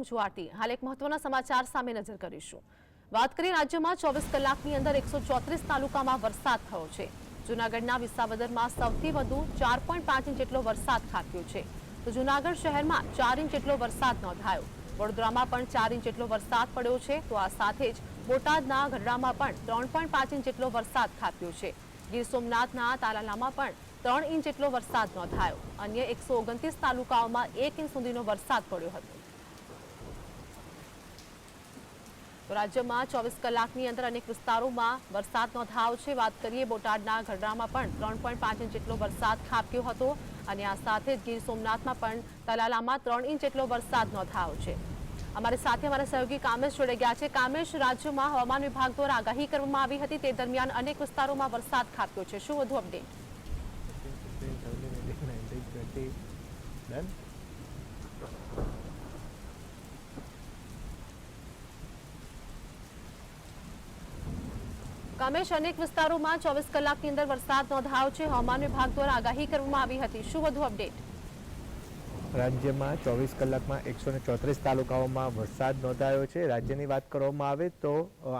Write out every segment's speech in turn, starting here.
હું હાલ એક મહત્વના સમાચાર સામે નજર કરીશું. વાત કરીએ રાજ્યમાં ચોવીસ કલાકની અંદર એકસો ચોત્રીસ તાલુકામાં વરસાદ થયો છે. જૂનાગઢના વિસાવદરમાં સૌથી વધુ ચાર પોઈન્ટ પાંચ ઇંચ જેટલો વરસાદ ખાબક્યો છે. તો જૂનાગઢ શહેરમાં ચાર ઇંચ જેટલો વરસાદ નોંધાયો. વડોદરામાં પણ ચાર ઇંચ જેટલો વરસાદ પડ્યો છે. તો આ સાથે જ બોટાદના ગઢડામાં પણ ત્રણ પોઈન્ટ પાંચ ઇંચ જેટલો વરસાદ ખાબક્યો છે. ગીર સોમનાથના તાલાલામાં પણ ત્રણ ઇંચ જેટલો વરસાદ નોંધાયો. અન્ય એકસો ઓગણત્રીસ તાલુકાઓમાં એક ઇંચ સુધીનો વરસાદ પડ્યો હતો. તો રાજ્યમાં ચોવીસ કલાકની અંદર અનેક વિસ્તારોમાં વરસાદ નોંધાયો છે. વાત કરીએ બોટાદના ગઢડામાં પણ ત્રણ પોઈન્ટ પાંચ ઇંચ જેટલો વરસાદ ખાબક્યો હતો અને આ સાથે જ ગીર સોમનાથમાં પણ તલાલામાં ત્રણ ઇંચ જેટલો વરસાદ નોંધાયો છે. અમારી સાથે અમારા સહયોગી કામેશ જોડે ગયા છે. કામેશ, રાજ્યમાં હવામાન વિભાગ દ્વારા આગાહી કરવામાં આવી હતી તે દરમિયાન અનેક વિસ્તારોમાં વરસાદ ખાબક્યો છે. શું વધુ અપડેટ કામેશ અનેક વિસ્તારોમાં ચોવીસ કલાકની અંદર વરસાદ નોંધાયો છે. હવામાન વિભાગ દ્વારા આગાહી કરવામાં આવી હતી. શું વધુ અપડેટ? રાજ્યમાં ચોવીસ કલાકમાં એકસો ચોત્રીસ તાલુકાઓમાં વરસાદ નોંધાયો છે. રાજ્યની વાત કરવામાં આવે તો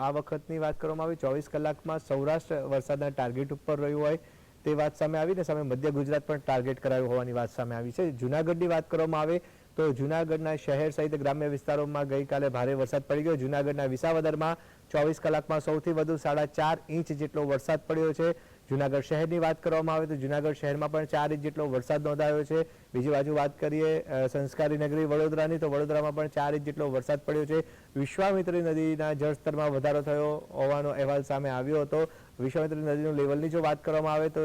આ વખતની વાત કરવામાં આવે, ચોવીસ કલાકમાં સૌરાષ્ટ્ર વરસાદના ટાર્ગેટ ઉપર રહ્યું હોય તે વાત સામે આવી ને સામે મધ્ય ગુજરાત પણ ટાર્ગેટ કરાયું હોવાની વાત સામે આવી છે. જુનાગઢની વાત કરવામાં આવે તો જુનાગઢના શહેર સહિત ગ્રામ્ય વિસ્તારોમાં ગઈકાલે ભારે વરસાદ પડી ગયો. જુનાગઢના વિસાવદરમાં ચોવીસ કલાકમાં સૌથી વધુ સાડા ચાર ઇંચ જેટલો વરસાદ પડ્યો છે. જુનાગઢ શહેરની વાત કરવામાં આવે તો જુનાગઢ શહેરમાં પણ ચાર ઇંચ જેટલો વરસાદ નોંધાયો છે. બીજી બાજુ વાત કરીએ સંસ્કારી નગરી વડોદરાની, તો વડોદરામાં પણ ચાર ઇંચ જેટલો વરસાદ પડ્યો છે. વિશ્વામિત્રી નદીના જળસ્તરમાં વધારો થયો હોવાનો અહેવાલ સામે આવ્યો હતો. વિશ્વામિત્રી નદીનું લેવલની જો વાત કરવામાં આવે તો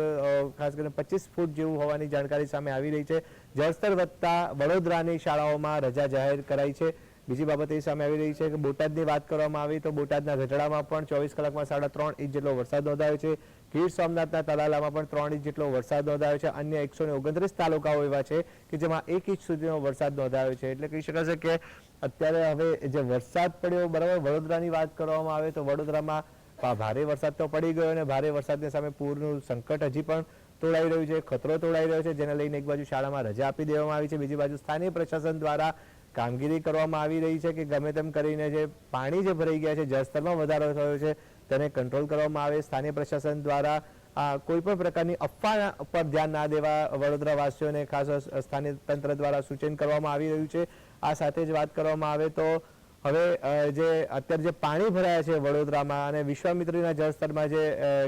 ખાસ કરીને પચીસ ફૂટ જેવું હોવાની જાણકારી સામે આવી રહી છે. જળસ્તર વધતા વડોદરાની શાળાઓમાં રજા જાહેર કરાઈ છે. બીજી બાબત એ સામે આવી રહી છે કે બોટાદની વાત કરવામાં આવી તો બોટાદના ગઢડામાં પણ ચોવીસ કલાકમાં સાડા ત્રણ ઇંચ જેટલો વરસાદ નોંધાયો છે. ગીર સોમનાથના તલાલામાં પણ ત્રણ ઇંચ જેટલો વરસાદ નોંધાયો છે. અન્ય એકસો ને ઓગણત્રીસ તાલુકાઓ એવા છે કે જેમાં એક ઇંચ સુધીનો વરસાદ નોંધાયો છે. એટલે કહી શકાશે કે અત્યારે હવે જે વરસાદ પડ્યો, બરાબર વડોદરાની વાત કરવામાં આવે તો વડોદરામાં ભારે વરસાદ તો પડી ગયો અને ભારે વરસાદની સામે પૂરનું સંકટ હજી પણ તોડાઈ રહ્યું છે. ખતરો તોડાઈ રહ્યો છે, જેને લઈને એક બાજુ શાળામાં રજા આપી દેવામાં આવી છે, બીજી બાજુ સ્થાનિક પ્રશાસન દ્વારા કામગીરી કરવામાં આવી રહી છે કે ગમે તેમ કરીને જે પાણી જે ભરાઈ ગયા છે, જળસ્તરમાં વધારો થયો છે, તેને કંટ્રોલ કરવામાં આવે. સ્થાનિક પ્રશાસન દ્વારા કોઈ પણ પ્રકારની અફવા પર ધ્યાન ના દેવા વડોદરા વાસીઓને ખાસ સ્થાનિક તંત્ર દ્વારા સૂચન કરવામાં આવી રહ્યું છે. આ સાથે જ વાત કરવામાં આવે તો હવે જે અત્યારે જે પાણી ભરાયા છે વડોદરામાં અને વિશ્વામિત્રીના જળસ્તરમાં જે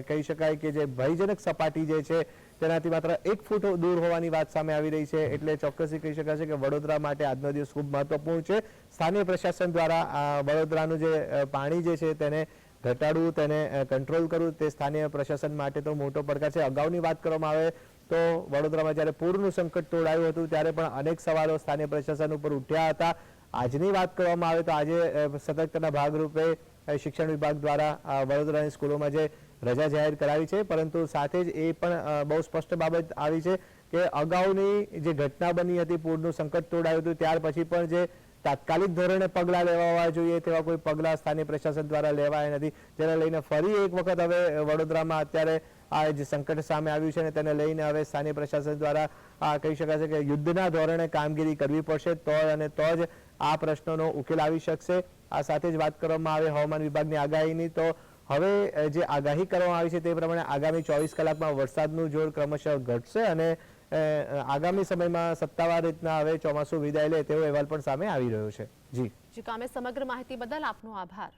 કહી શકાય કે જે ભયજનક સપાટી જે છે તેનાથી માત્ર એક ફૂટ દૂર હોવાની વાત સામે આવી રહી છે. એટલે ચોક્કસથી કહી શકાશે કે વડોદરા માટે આજનો દિવસ ખૂબ મહત્વપૂર્ણ છે. સ્થાનિક પ્રશાસન દ્વારા વડોદરાનું જે પાણી જે છે તેને ઘટાડવું, તેને કંટ્રોલ કરવું, તે સ્થાનિક પ્રશાસન માટે તો મોટો પડકાર છે. અગાઉની વાત કરવામાં આવે તો વડોદરામાં જ્યારે પૂરનું સંકટ તોડાયું હતું, ત્યારે પણ અનેક સવાલો સ્થાનિક પ્રશાસન ઉપર ઉઠ્યા હતા. આજની વાત કરવામાં આવે તો આજે સતર્કતાના ભાગરૂપે શિક્ષણ વિભાગ દ્વારા વડોદરાની સ્કૂલોમાં જે રજા જાહેર કરાવી છે, પરંતુ સાથે જ એ પણ બહુ સ્પષ્ટ બાબત આવી છે કે અગાઉની જે ઘટના બની હતી, પૂરનું સંકટ તોડાયું હતું, ત્યાર પછી પણ જે તાત્કાલિક ધોરણે પગલાં લેવા જોઈએ તેવા કોઈ પગલાં સ્થાનિક પ્રશાસન દ્વારા લેવાયા નથી. જેને લઈને ફરી એક વખત હવે વડોદરામાં અત્યારે આ જે સંકટ સામે આવ્યું છે ને તેને લઈને હવે સ્થાનિક પ્રશાસન દ્વારા કહી છે કે યુદ્ધના ધોરણે કામગીરી કરવી પડશે. તો અને તો જ આ પ્રશ્નોનો ઉકેલ આવી શકશે. આ સાથે જ વાત કરવામાં આવે હવામાન વિભાગની આગાહીની. તો હવે જે આગાહી કરવામાં આવી છે તે પ્રમાણે આગામી ચોવીસ કલાકમાં વરસાદનું જોર ક્રમશઃ ઘટશે અને આગામી સમયમાં સત્તાવાર રીતના હવે ચોમાસું વિદાય લે તેવો અહેવાલ પણ સામે આવી રહ્યો છે. જી. જી, કામે સમગ્ર માહિતી બદલ આપનો આભાર.